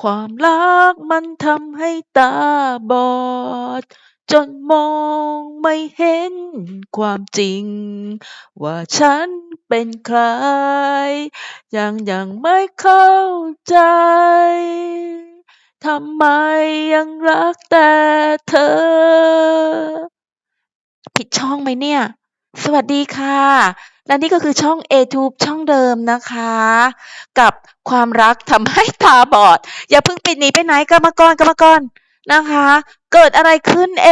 ความรักมันทำให้ตาบอด จนมองไม่เห็นความจริง ว่าฉันเป็นใคร ยังยังไม่เข้าใจ ทำไมยังรักแต่เธอ ผิดช่องไหมเนี่ย สวัสดีค่ะ และนี่ก็คือช่อง A-Tube ช่องเดิมนะคะ กับความรักทำให้ตาบอด อย่าเพิ่งปิดหนีไปไหนกรรมกรกรรมกรนะคะ เกิดอะไรขึ้นเอ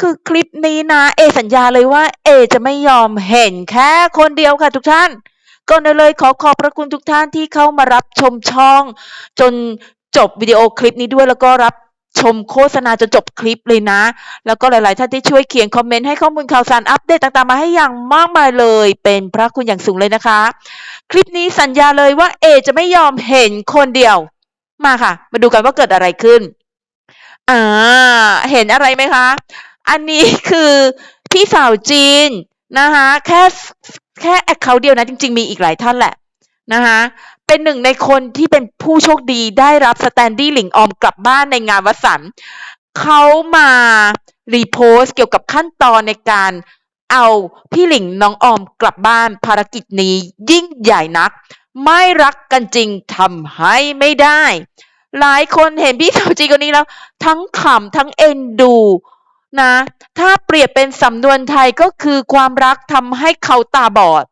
คือคลิปนี้นะเอสัญญาเลยว่าเอจะไม่ยอมเห็นแค่คนเดียวค่ะทุกท่านก่อนเลยขอขอบพระคุณทุกท่านที่เข้ามารับชมช่อง จนจบวิดีโอคลิปนี้ด้วยแล้วก็รับ ชมโฆษณาจนจบคลิปเลยนะ แล้วก็หลาย ๆ ท่านที่ช่วยเขียนคอมเมนต์ให้ข้อมูลข่าวสารอัปเดตต่าง ๆ มาให้อย่างมากมายเลย เป็นพระคุณอย่างสูงเลยนะคะ คลิปนี้สัญญาเลยว่าเอจะไม่ยอมเห็นคนเดียว มาค่ะ มาดูกันว่าเกิดอะไรขึ้น อ่า เห็นอะไรไหมคะ อันนี้คือพี่สาวจีนนะคะ แค่แค่แอคเคาท์เดียวนะ จริง ๆ มีอีกหลายท่านแหละนะคะ เป็นหนึ่งในคนที่เป็นผู้โชคดีได้รับสแตนดี้หลิงออมกลับบ้านในงานวัสันเขามารีโพสต์เกี่ยวกับขั้นตอนในการเอาพี่หลิงน้องออมกลับบ้านภารกิจนี้ยิ่งใหญ่นัก ไม่รักกันจริงทำให้ไม่ได้ หลายคนเห็นพี่สาวจีคนนี้แล้ว ทั้งขำทั้งเอ็นดูนะ ถ้าเปรียบเป็นสำนวนไทยก็คือความรักทำให้เขาตาบอด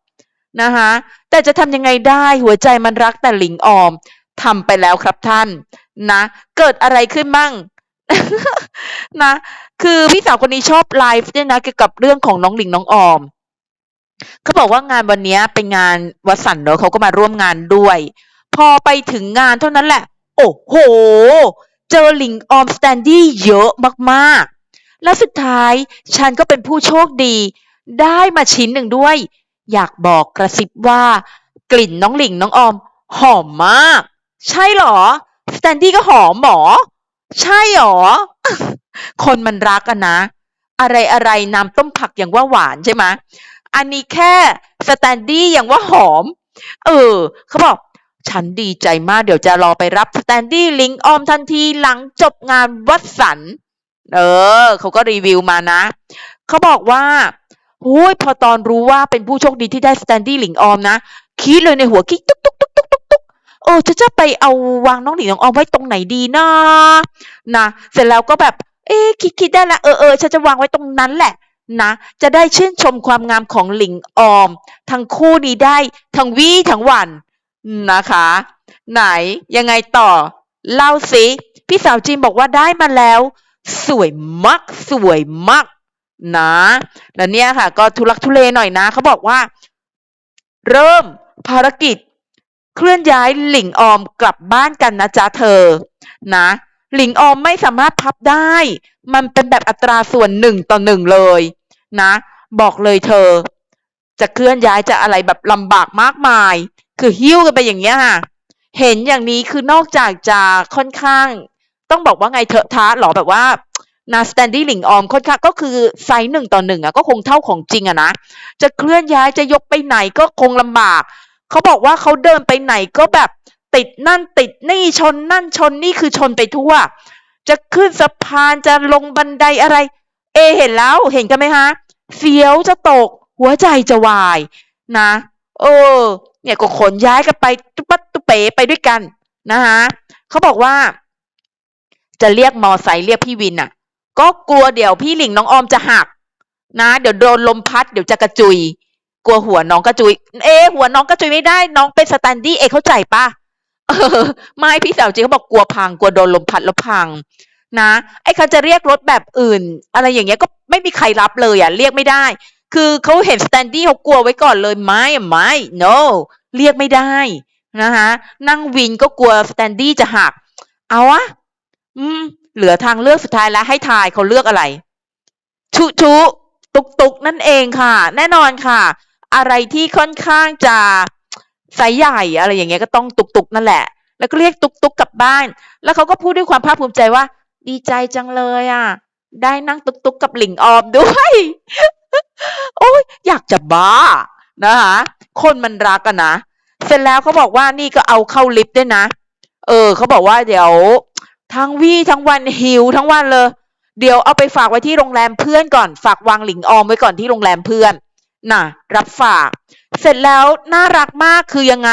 นะคะแต่จะทำยังไงได้หัวใจมันรักแต่หลิงออมทำไปแล้วครับท่านนะ เกิดอะไรขึ้นบ้างนะ คือพี่สาวคนนี้ชอบไลฟ์เนี่ยนะเกี่ยวกับเรื่องของน้องหลิงน้องออมเขาบอกว่างานวันนี้เป็นงานวัสันเนอะเขาก็มาร่วมงานด้วย พอไปถึงงานเท่านั้นแหละ โอ้โห เจอหลิงออมสแตนดี้เยอะมากๆ แล้วสุดท้ายฉันก็เป็นผู้โชคดี ได้มาชิ้นหนึ่งด้วย อยากบอกกระซิบว่า กลิ่นน้องหลิงน้องออม หอมมาก ใช่หรอ สแตนดี้ก็หอมหมอ ใช่หรอ คนมันรักกันนะ อะไรอะไรน้ำต้มผักอย่างว่าหวานใช่ไหมอันนี้แค่สแตนดี้อย่างว่าหอม เออ เขาบอก ฉันดีใจมากเดี๋ยวจะรอไปรับสแตนดี้ลิงออมทันทีหลังจบงานวัดสัน เออ เขาก็รีวิวมานะ เขาบอกว่า โอ้ยพอตอนรู้ว่าเป็นผู้โชคดีที่ได้สแตนดี้หลิงออมนะคิดเลยในหัวคิดตุ๊กตุ๊กตุ๊กตุ๊กตุ๊กตุ๊กเออจะจะไปเอาวางน้องหลิงน้องออมไว้ตรงไหนดีนะนะ เสร็จแล้วก็แบบ เอ๊คิดคิดได้ละเออเออฉันจะวางไว้ตรงนั้นแหละนะจะได้ชื่นชมความงามของหลิงออม ทั้งคู่นี้ได้ทั้งวี่ทั้งวันนะคะ ไหนยังไงต่อ เล่าสิพี่สาวจีนบอกว่าได้มาแล้ว สวยมาก สวยมาก นะแล้วเนี่ยค่ะ ก็ทุลักทุเลหน่อยนะเขาบอกว่า เริ่มภารกิจ เคลื่อนย้ายหลิงออมกลับบ้านกันนะจ๊ะเธอ นะหลิงออมไม่สามารถพับได้ มันเป็นแบบอัตราส่วนหนึ่งต่อหนึ่งเลย นะ บอกเลยเธอ จะเคลื่อนย้ายจะอะไรแบบลำบากมากมาย คือหิ้วกันไปอย่างเงี้ยค่ะ เห็นอย่างนี้คือนอกจากจะค่อนข้าง ต้องบอกว่าไงเถอะท้าหรอแบบว่า นาสแตนดี้หลิงออมค่อนข้างก็คือไซส์หนึ่งต่อหนึ่งอะก็คงเท่าของจริงอะนะ จะเคลื่อนย้ายจะยกไปไหนก็คงลำบาก เขาบอกว่าเขาเดินไปไหนก็แบบติดนั่นติดนี่ชนนั่นชนนี่คือชนไปทั่ว จะขึ้นสะพานจะลงบันไดอะไร เอเห็นแล้วเห็นกันไหมคะเสียวจะตก หัวใจจะวาย นะ เออ เนี่ยก็ขนย้ายกันไปตุ๊ปัตตุเป๋ไปด้วยกัน นะคะเขาบอกว่า จะเรียกมอไซค์เรียกพี่วินอะ ก็กลัวเดี๋ยวพี่หลิงน้องออมจะหัก นะ เดี๋ยวโดนลมพัดเดี๋ยวจะกระจุย กลัวหัวน้องกระจุย เอ หัวน้องกระจุยไม่ได้ น้องเป็นสแตนดี้เอเข้าใจปะเออไม่พี่สาวจีเขาบอกกลัวพังกลัวโดนลมพัดแล้วพัง นะไอ้เขาจะเรียกรถแบบอื่น อะไรอย่างเงี้ยก็ไม่มีใครรับเลยอะเรียกไม่ได้ คือเขาเห็นสแตนดี้เขากลัวไว้ก่อนเลยไม่ไม่ no เรียกไม่ได้นะคะนั่งวินก็กลัวสแตนดี้จะหัก เอาอะอืม เหลือทางเลือกสุดท้ายแล้วให้ทายเขาเลือกอะไร ชุชุตุกตุกนั่นเองค่ะ แน่นอนค่ะ อะไรที่ค่อนข้างจะไซส์ใหญ่อะไรอย่างเงี้ยก็ต้องตุกตุกนั่นแหละ แล้วก็เรียกตุกตุกกลับบ้าน แล้วเขาก็พูดด้วยความภาคภูมิใจว่า ดีใจจังเลยอะ ได้นั่งตุกตุกกับหลิงออมด้วยโอ้ยอยากจะบ้านะคะคนมันรักกันนะ เสร็จแล้วเขาบอกว่านี่ก็เอาเข้าลิฟต์ด้วยนะ เออเขาบอกว่าเดี๋ยว ทั้งวี่ทั้งวันหิวทั้งวันเลย เดี๋ยวเอาไปฝากไว้ที่โรงแรมเพื่อนก่อน ฝากวางหลิงออมไว้ก่อนที่โรงแรมเพื่อน น่ะ รับฝาก เสร็จแล้วน่ารักมากคือยังไง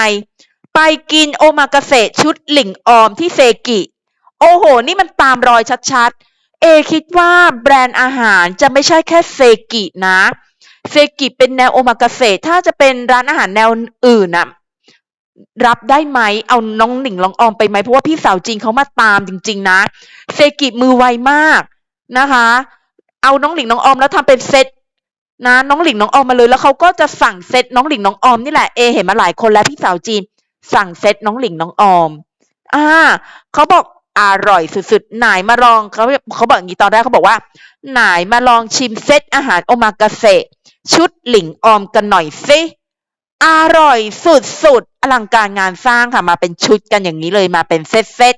ไปกินโอมากาเสะชุดหลิงออมที่เซกิ โอ้โห นี่มันตามรอยชัดๆ เอคิดว่าแบรนด์อาหารจะไม่ใช่แค่เซกินะ เซกิเป็นแนวโอมากาเสะถ้าจะเป็นร้านอาหารแนวอื่นน่ะ รับได้ไหมเอาน้องหนิงลองออมไปไหมเพราะว่าพี่สาวจริงเขามาตามจริง ๆ นะเซกิมือไวมากนะคะ เอาน้องหลิงน้องออมแล้วทำเป็นเซตนะน้องหลิงน้องออมมาเลยแล้วเขาก็จะสั่งเซตน้องหลิงน้องออมนี่แหละเอเห็นมาหลายคนแล้วพี่สาวจีน สั่งเซตน้องหลิงน้องออมอ่าเขาบอกอร่อยสุดๆไหนมาลองเขาเขาบอกอย่างนี้ตอนแรกเขาบอกว่าไหนมาลองชิมเซตอาหารโอมากาเสะชุดหลิงออมกันหน่อยสิ อร่อยสุดๆอลังการงานสร้างค่ะมาเป็นชุดกันอย่างนี้เลยมาเป็นเซตเซต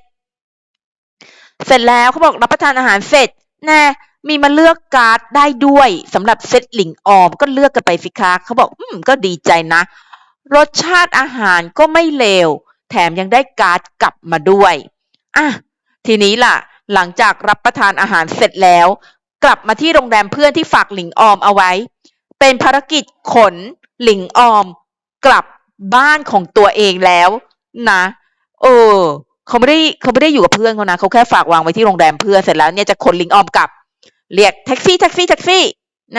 เสร็จแล้วเขาบอกรับประทานอาหารเสร็จแน่มีมาเลือกการ์ดได้ด้วยสำหรับเซตหลิงออมก็เลือกกันไปสิคะเขาบอกอืมก็ดีใจนะ รสชาติอาหารก็ไม่เลว แถมยังได้การ์ดกลับมาด้วยอะทีนี้ล่ะ หลังจากรับประทานอาหารเสร็จแล้ว กลับมาที่โรงแรมเพื่อนที่ฝากหลิงออมเอาไว้ เป็นภารกิจขนหลิงออม กลับบ้านของตัวเองแล้วนะเออเขาไม่ได้เขาไม่ได้อยู่กับเพื่อนเขานะเขาแค่ฝากวางไว้ที่โรงแรมเพื่อนเสร็จแล้วเนี่ยจะขนหลิงออมกลับ เรียกแท็กซี่แท็กซี่แท็กซี่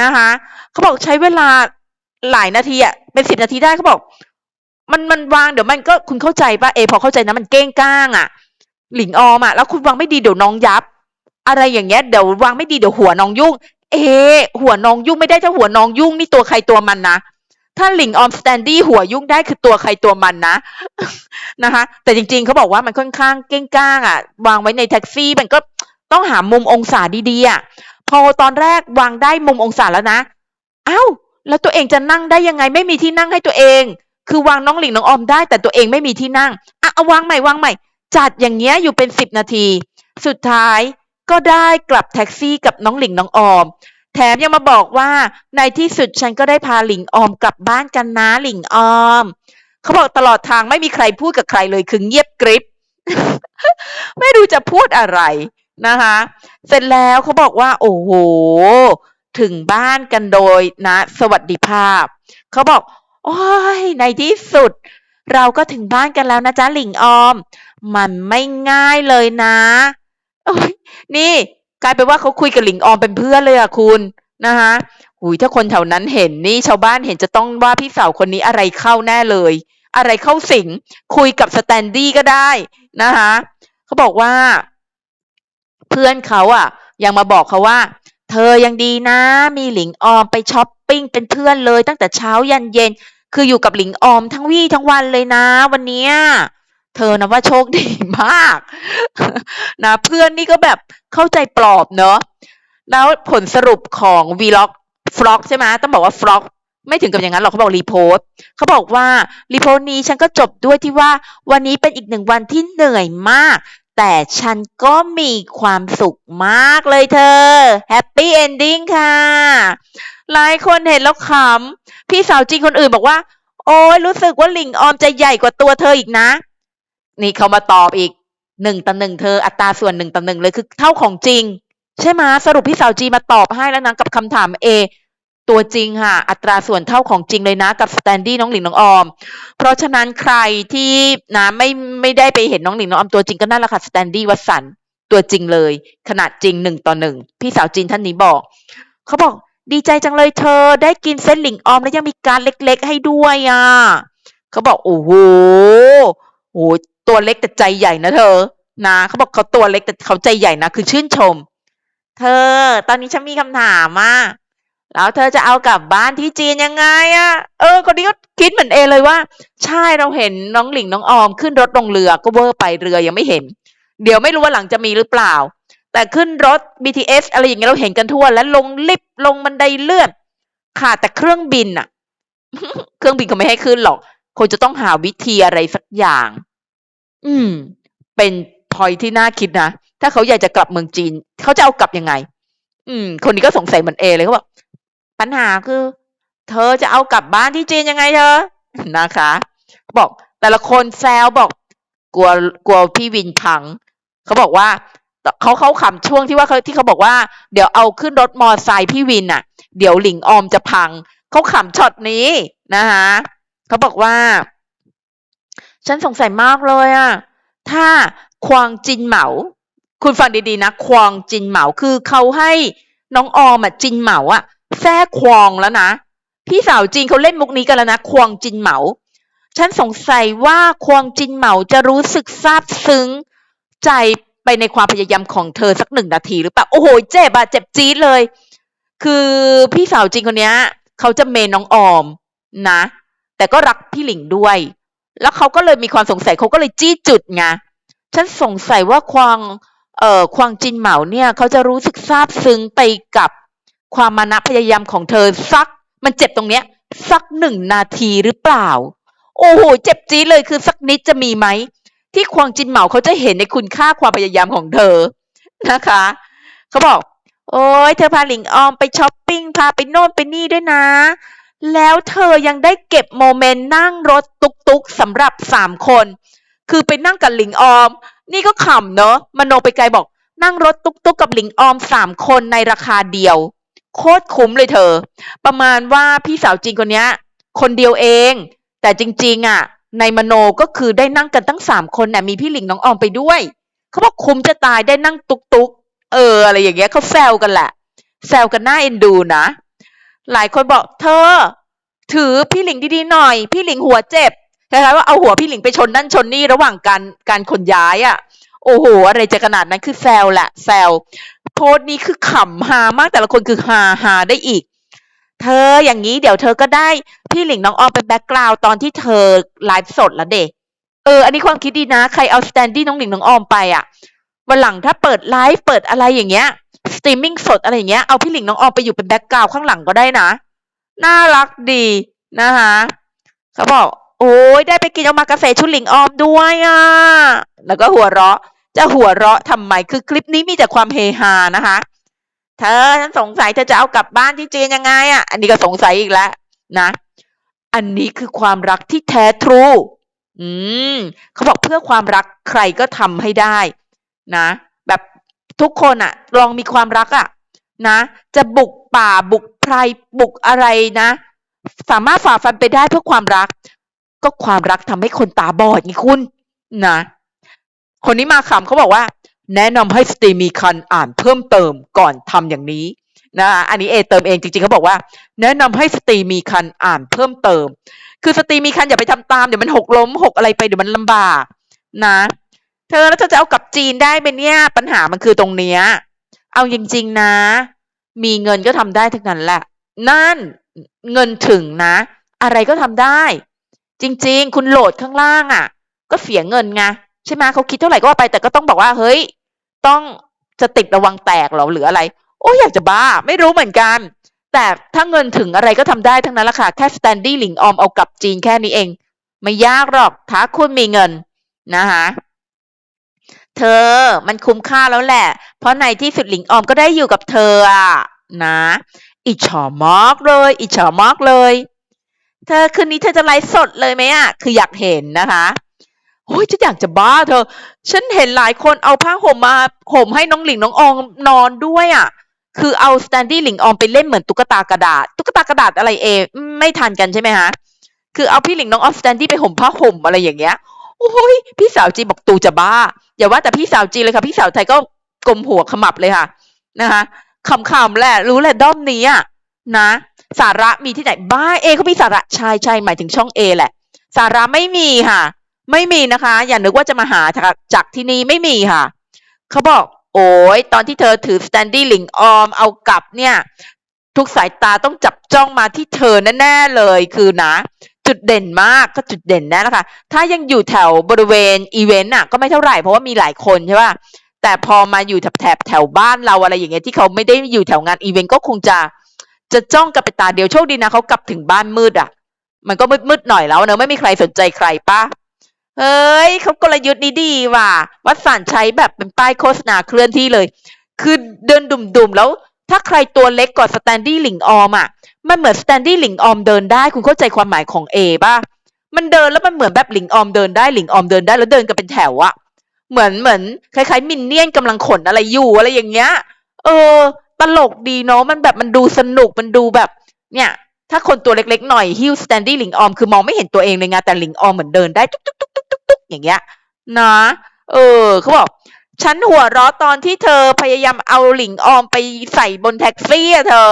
นะคะเขาบอกใช้เวลาหลายนาทีอะเป็นสิบนาทีได้เขาบอก มันมันวางเดี๋ยวมันก็คุณเข้าใจปะเอ พอเข้าใจนะมันเก้งก้างอะหลิงออมอะแล้วคุณวางไม่ดีเดี๋ยวน้องยับ อะไรอย่างเงี้ยเดี๋ยววางไม่ดีเดี๋ยวหัวน้องยุ่ง เอ หัวน้องยุ่งไม่ได้ถ้าหัวน้องยุ่งนี่ตัวใครตัวมันนะ ถ้าหลิงออมสแตนดี้หัวยุ่งได้คือตัวใครตัวมันนะนะคะ แต่จริงๆเขาบอกว่ามันค่อนข้างเก้งก้างอะ วางไว้ในแท็กซี่มันก็ต้องหามุมองศาดีๆอะพอตอนแรกวางได้มุมองศาแล้วนะเอ้าแล้วตัวเองจะนั่งได้ยังไงไม่มีที่นั่งให้ตัวเอง คือวางน้องหลิงน้องออมได้ แต่ตัวเองไม่มีที่นั่งอะเอาวางใหม่วางใหม่ จัดอย่างเงี้ยอยู่เป็นสิบนาที สุดท้ายก็ได้กลับแท็กซี่กับน้องหลิงน้องออม แถมยังมาบอกว่าในที่สุดฉันก็ได้พาหลิงออมกลับบ้านกันนะหลิงออม เขาบอกตลอดทางไม่มีใครพูดกับใครเลยคือเงียบกริบ ไม่รู้จะพูดอะไรนะคะ เสร็จแล้วเขาบอกว่า โอ้โห ถึงบ้านกันโดยนะ สวัสดิภาพ เขาบอก โอ้ย ในที่สุด เราก็ถึงบ้านกันแล้วนะจ๊ะหลิงออม มันไม่ง่ายเลยนะยนี่ กลายเป็นว่าเขาคุยกับหลิงออมเป็นเพื่อนเลยอะคุณนะคะหุยถ้าคนแถวนั้นเห็นนี่ชาวบ้านเห็นจะต้องว่าพี่สาวคนนี้อะไรเข้าแน่เลย อะไรเข้าสิง คุยกับสแตนดี้ก็ได้นะคะเขาบอกว่า เพื่อนเขาอะยังมาบอกเขาว่า เธอยังดีนะ มีหลิงออมไปช้อปปิ้งเป็นเพื่อนเลยตั้งแต่เช้ายันเย็น คืออยู่กับหลิงออมทั้งวี่ทั้งวันเลยนะ วันเนี้ย เธอนะว่าโชคดีมากนะเพื่อนนี่ก็แบบเข้าใจปลอบเนอะแล้วผลสรุปของวีล็อกฟล็อกใช่ไหมต้องบอกว่าฟล็อกไม่ถึงกับอย่างนั้นหรอกเขาบอกรีโพสต์เขาบอกว่ารีโพสต์นี้ฉันก็จบด้วยที่ว่าวันนี้เป็นอีกหนึ่งวันที่เหนื่อยมาก แต่ฉันก็มีความสุขมากเลยเธอแฮปปี้เอนดิ้งค่ะ หลายคนเห็นแล้วขำพี่สาวจริงคนอื่นบอกว่า โอ้ยรู้สึกว่าหลิงออมจะใหญ่กว่าตัวเธออีกนะ นี่เขามาตอบอีกหนึ่งต่อหนึ่งเธออัตราส่วนหนึ่งต่อหนึ่งเลยคือเท่าของจริง ใช่ไหมสรุปพี่สาวจีมาตอบให้แล้วนะกับคำถามเอตัวจริงค่ะ อัตราส่วนเท่าของจริงเลยนะกับสแตนดี้น้องหลิงน้องออม เพราะฉะนั้นใครที่นะไม่ไม่ได้ไปเห็นน้องหลิงน้องออมตัวจริงก็นั่นแหละค่ะสแตนดี้วัสันตัวจริงเลย ขนาดจริงหนึ่งต่อหนึ่งพี่สาวจีนท่านนี้บอกเขาบอกดีใจจังเลยเธอ ได้กินเส้นหลิงออมแล้วยังมีการเล็กๆให้ด้วยอะเขาบอกโอ้โหโอ้ ตัวเล็กแต่ใจใหญ่นะเธอ นะเขาบอกเขาตัวเล็กแต่เขาใจใหญ่นะคือชื่นชม เธอ ตอนนี้ฉันมีคำถามอะแล้วเธอจะเอากลับบ้านที่จีนยังไงอะเออคนนี้ก็คิดเหมือนเอเลยว่า ใช่เราเห็นน้องหลิงน้องออมขึ้นรถลงเรือก็เวอร์ไปเรือยังไม่เห็น เดี๋ยวไม่รู้ว่าหลังจะมีหรือเปล่า แต่ขึ้นรถ BTS อะไรอย่างเงี้ยเราเห็นกันทั่ว และลงลิฟต์ลงบันไดเลื่อนค่ะแต่เครื่องบินอะเครื่องบินเขาไม่ให้ขึ้นหรอกคงจะต้องหาวิธีอะไรสักอย่าง อืม เป็นพอยที่น่าคิดนะ ถ้าเขาอยากจะกลับเมืองจีน เขาจะเอากลับยังไง อืม คนนี้ก็สงสัยเหมือนเอเลยเขาบอกปัญหาคือ เธอจะเอากลับบ้านที่จีนยังไงเธอ นะคะ บอก แต่ละคนแซวบอก กลัวกลัวพี่วินพัง เขาบอกว่าเขาเขาขำช่วงที่ว่าเขาที่เขาบอกว่า เดี๋ยวเอาขึ้นรถมอไซค์พี่วินอะ เดี๋ยวหลิงออมจะพัง เขาขำช็อตนี้นะคะเขาบอกว่า ฉันสงสัยมากเลยอะถ้าควางจินเหมา คุณฟังดีๆนะ ควางจินเหมาคือเขาให้น้องออมอะจินเหมาอะแท้ควองแล้วนะ พี่สาวจีนเขาเล่นมุกนี้กันแล้วนะ ควงจินเหมา ฉันสงสัยว่าควงจินเหมาจะรู้สึกซาบซึ้ง ใจไปในความพยายามของเธอสักหนึ่งนาทีหรือเปล่า โอ้โห เจ็บอะเจ็บจี๊ดเลย คือพี่สาวจีนคนนี้เขาจะเมนน้องออมนะ แต่ก็รักพี่หลิงด้วย แล้วเขาก็เลยมีความสงสัยเขาก็เลยจี้จุดไงฉันสงสัยว่าควางเอ่อควางจินเหมาเนี่ยเขาจะรู้สึกซาบซึ้งไปกับความมานะพยายามของเธอสัก มันเจ็บตรงเนี้ย สักหนึ่งนาทีหรือเปล่า โอ้โหเจ็บจี๊ดเลยคือสักนิดจะมีไหมที่ควางจินเหมาเขาจะเห็นในคุณค่าความพยายามของเธอนะคะเขาบอก โอ้ยเธอพาหลิงออมไปช้อปปิ้งพาไปโน่นไปนี่ด้วยนะ แล้วเธอยังได้เก็บโมเมนต์นั่งรถตุกๆสำหรับสามคน คือไปนั่งกับหลิงออม นี่ก็ขำเนอะมโนไปไกลบอก นั่งรถตุกๆกับหลิงออมสามคนในราคาเดียว โคตรคุ้มเลยเธอ ประมาณว่าพี่สาวจริงคนนี้คนเดียวเอง แต่จริงๆอะ ในมโนก็คือได้นั่งกันตั้งสามคนน่ะมีพี่หลิงน้องออมไปด้วยเขาบอกคุ้มจะตายได้นั่งตุกๆเอออะไรอย่างเงี้ยเขาแซวกันแหละแซวกันหน่าเอ็นดูนะ หลายคนบอกเธอ ถือพี่หลิงดีๆหน่อย พี่หลิงหัวเจ็บคล้ายๆว่าเอาหัวพี่หลิงไปชนนั่นชนนี่ระหว่างการการขนย้ายอะ่ะ โอ้โห อะไรจะขนาดนั้นคือแซวแหละแซวโพสต์นี้คือขำฮามากแต่ละคนคือฮาฮาได้อีก เธออย่างนี้เดี๋ยวเธอก็ได้พี่หลิงน้องออมเป็นแบ็กกราวด์ตอนที่เธอไลฟ์สดแล้วเด็กเอออันนี้ความคิดดีนะ ใครเอาสแตนดี้น้องหลิงน้องออมไปอะวันหลังถ้าเปิดไลฟ์เปิดอะไรอย่างเงี้ย รีมมิ่งสดอะไรอย่างเงี้ยเอาพี่หลิงน้องออมไปอยู่เป็นแบ็กกราวด์ข้างหลังก็ได้นะ น่ารักดีนะคะเขาบอกโอ้ยได้ไปกินเอามากาแฟชุดหลิงออมด้วยอะแล้วก็หัวเราะ จะหัวเราะทำไมคือคลิปนี้มีแต่ความเฮฮานะคะ เธอฉันสงสัยเธอจะเอากลับบ้านที่จีนยังไงอะ อันนี้ก็สงสัยอีกแล้วนะ อันนี้คือความรักที่แท้ทรูอืมเขาบอกเพื่อความรักใครก็ทำให้ได้นะ ทุกคนอะลองมีความรักอะนะ จะบุกป่าบุกไพรบุกอะไรนะ สามารถฝ่าฟันไปได้เพื่อความรัก ก็ความรักทำให้คนตาบอดไงคุณนะ คนนี้มาขำเขาบอกว่า แนะนำให้สตรีมีคันอ่านเพิ่มเติมก่อนทำอย่างนี้นะอันนี้เอเติมเองจริงๆเขาบอกว่า แนะนำให้สตรีมีคันอ่านเพิ่มเติม คือสตรีมีคันอย่าไปทำตามเดี๋ยวมันหกล้มหกอะไรไปเดี๋ยวมันลำบากนะ เธอแล้วเธอจะเอากับจีนได้ไหมเนี่ย ปัญหามันคือตรงเนี้ย เอาจริงๆนะ มีเงินก็ทำได้ทั้งนั้นแหละ นั่นเงินถึงนะ อะไรก็ทำได้ จริง ๆ คุณโหลดข้างล่างอะ ก็เสียเงินไงใช่ไหมเขาคิดเท่าไหร่ก็ว่าไป แต่ก็ต้องบอกว่าเฮ้ย ต้องจะติดระวังแตกหรอหรืออะไร โอ้ยอยากจะบ้า ไม่รู้เหมือนกัน แต่ถ้าเงินถึงอะไรก็ทำได้ทั้งนั้นละค่ะ แค่สแตนดี้หลิงออมเอากลับจีนแค่นี้เอง ไม่ยากหรอกถ้าคุณมีเงินนะคะ เธอ มันคุ้มค่าแล้วแหละ เพราะในที่สุดหลิงออมก็ได้อยู่กับเธออะนะ อิจฉามากเลย อิจฉามากเลย เธอคืนนี้เธอจะไลฟ์สดเลยไหมอะคืออยากเห็นนะคะโอ้ยฉันอยากจะบ้าเธอ ฉันเห็นหลายคนเอาผ้าห่มมาห่มให้น้องหลิงน้องออมนอนด้วยอะ คือเอาสแตนดี้หลิงออมไปเล่นเหมือนตุ๊กตากระดาษ ตุ๊กตากระดาษอะไรเองไม่ทันกันใช่ไหมคะคือเอาพี่หลิงน้องออมสแตนดี้ไปห่มผ้าห่มอะไรอย่างเงี้ย โอ้ยพี่สาวจีบอกตูจะบ้า อย่าว่าแต่พี่สาวจีเลยค่ะ พี่สาวไทยก็กลมหัวขมับเลยค่ะ นะคะขำๆแหละรู้แหละด้อมนี้อะนะ สาระมีที่ไหนบ้าเอเขามีสาระช่ใช่หมายถึงช่องเอแหละ สาระไม่มีค่ะ ไม่มีนะคะ อย่านึกว่าจะมาหาจากที่นี่ไม่มีค่ะเขาบอก โอ้ยตอนที่เธอถือสแตนดี้หลิงออมเอากลับเนี่ย ทุกสายตาต้องจับจ้องมาที่เธอแน่ๆเลยคือนะ จุดเด่นมากก็จุดเด่นแน่ล้วค่ะถ้ายังอยู่แถวบริเวณอีเวนต์อะก็ไม่เท่าไหร่เพราะว่ามีหลายคนใช่ป่ะแต่พอมาอยู่แถบแถบแถวบ้านเราอะไรอย่างเงี้ยที่เขาไม่ได้อยู่แถวงานอีเวนต์ก็คงจะ จะจ้องกับไปตาเดียวโชคดีนะเขากลับถึงบ้านมืดอะ มันก็มืดมืดหน่อยแล้วเนอะไม่มีใครสนใจใครป่ะเฮ้ยเขากลยุทธ์นี้ดีว่ะวัดสันใช้แบบเป็นป้ายโฆษณาเคลื่อนที่เลย คือเดินดุ่มๆแล้ว ถ้าใครตัวเล็กกว่าสแตนดี้หลิงออมอะ มันเหมือนสแตนดี้หลิงออมเดินได้ คุณเข้าใจความหมายของเอป่ะ มันเดินแล้วมันเหมือนแบบหลิงออมเดินได้หลิงออมเดินได้แล้วเดินกันเป็นแถวอะเหมือนเหมือนคล้ายๆมินเนี่ยนกำลังขนอะไรอยู่อะไรอย่างเงี้ย เออ ตลกดีเนาะ มันแบบมันดูสนุก มันดูแบบ เนี่ย ถ้าคนตัวเล็กๆหน่อยฮิวสแตนดี้หลิงออมคือมองไม่เห็นตัวเองเลยไงแต่หลิงออมเหมือนเดินได้ตุ๊กตุ๊กตุ๊กตุ๊กตุ๊กอย่างเงี้ย นะ เออ เขาบอก ฉันหัวเราะตอนที่เธอพยายามเอาหลิงออมไปใส่บนแท็กซี่อะเธอ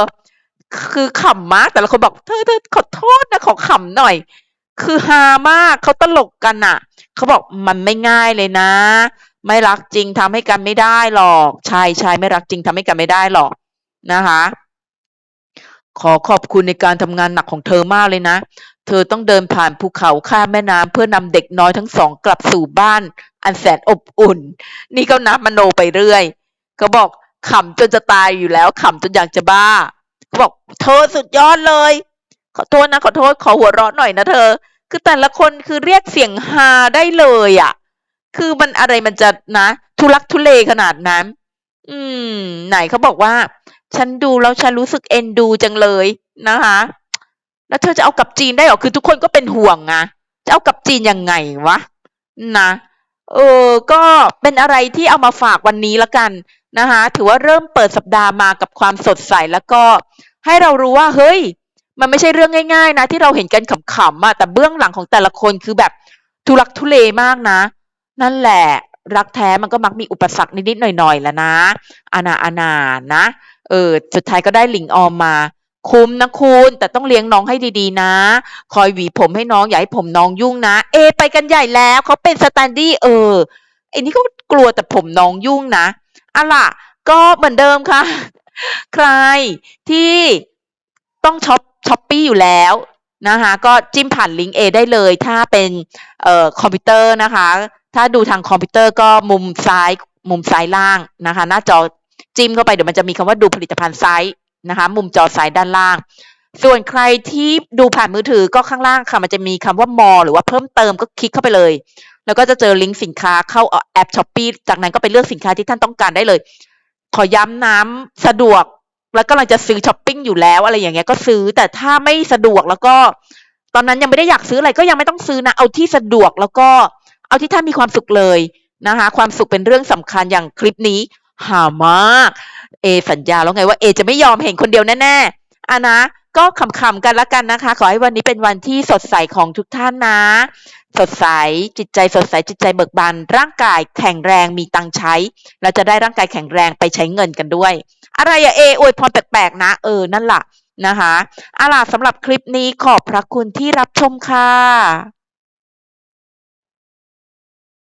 คือขำมากแต่ละคนบอกเธอเธอขอโทษนะขอขำหน่อย คือฮามากเขาตลกกันน่ะเขาบอกมันไม่ง่ายเลยนะ ไม่รักจริงทำให้กันไม่ได้หรอกชายชายไม่รักจริงทำให้กันไม่ได้หรอกนะคะ ขอขอบคุณในการทำงานหนักของเธอมากเลยนะ เธอต้องเดินผ่านภูเขาข้ามแม่น้ำเพื่อนำเด็กน้อยทั้งสองกลับสู่บ้าน อันแสนอบอุ่น นี่ก็นับมโนไปเรื่อยเขาบอกขำจนจะตายอยู่แล้วขำจนอยากจะบ้าเขาบอก เธอสุดยอดเลย ขอโทษนะ ขอโทษขอหัวเราะหน่อยนะเธอ คือแต่ละคนคือเรียกเสียงฮาได้เลยอะ่ะ คือมันอะไรมันจะนะ ทุลักทุเลขนาดนั้น อืม ไหนเขาบอกว่า ฉันดูแล้วฉันรู้สึกเอ็นดูจังเลยนะคะ แล้วเธอจะเอากับจีนได้หรอ คือทุกคนก็เป็นห่วงนะจะเอากับจีนยังไงวะนะเออ ก็เป็นอะไรที่เอามาฝากวันนี้ละกันนะคะ ถือว่าเริ่มเปิดสัปดาห์มากับความสดใสแล้วก็ให้เรารู้ว่า เฮ้ย มันไม่ใช่เรื่องง่าย ๆ นะ ที่เราเห็นกันขำๆอะแต่เบื้องหลังของแต่ละคนคือแบบทุลักทุเลมากนะ นั่นแหละ รักแท้มันก็มักมีอุปสรรคนิดๆหน่อยๆแหละนะ อานาอานานะ เออสุดท้ายก็ได้หลิงออมมา คุ้มนะคุณแต่ต้องเลี้ยงน้องให้ดีๆนะ คอยหวีผมให้น้องอย่าให้ผมน้องยุ่งนะ เอ ไปกันใหญ่แล้วเขาเป็นสแตนดี้เออไอ้นี่ก็กลัวแต่ผมน้องยุ่งนะอะล่ะ ก็เหมือนเดิมค่ะ ใครที่ต้องช็อปช้อปปี้อยู่แล้วนะคะก็จิ้มผ่านลิงก์ A ได้เลย ถ้าเป็นเอ่อคอมพิวเตอร์นะคะ ถ้าดูทางคอมพิวเตอร์ก็มุมซ้ายมุมซ้ายล่างนะคะ หน้าจอ จิ้มเข้าไปเดี๋ยวมันจะมีคำว่าดูผลิตภัณฑ์ไซ้ายนะคะมุมจอซ้ายด้านล่าง ส่วนใครที่ดูผ่านมือถือก็ข้างล่างค่ะมันจะมีคำว่ามอหรือว่าเพิ่มเติมก็คลิกเข้าไปเลย แล้วก็จะเจอลิงก์สินค้าเข้าแอปช้อปปีจากนั้นก็ไปเลือกสินค้าที่ท่านต้องการได้เลย ขอย้ำน้ำสะดวกแล้วกำลังจะซื้อช้อปปิ้งอยู่แล้วอะไรอย่างเงี้ยก็ซื้อแต่ถ้าไม่สะดวกแล้วก็ ตอนนั้นยังไม่ได้อยากซื้ออะไรก็ยังไม่ต้องซื้อนะเอาที่สะดวกแล้วก็เอาที่ท่านมีความสุขเลยนะคะ ความสุขเป็นเรื่องสำคัญอย่างคลิปนี้ หามาก เอสัญญาแล้วไงว่าเอจะไม่ยอมเห็นคนเดียวแน่ๆอะนะก็ขำๆกันละกันนะคะ ขอให้วันนี้เป็นวันที่สดใสของทุกท่านนะ สดใสจิตใจสดใสจิตใจเบิกบานร่างกายแข็งแรงมีตังใช้ เราจะได้ร่างกายแข็งแรงไปใช้เงินกันด้วย อะไรอะเออวยพรแปลกๆนะ เออนั่นล่ะนะคะอาล่ะสำหรับคลิปนี้ขอบพระคุณที่รับชมค่ะ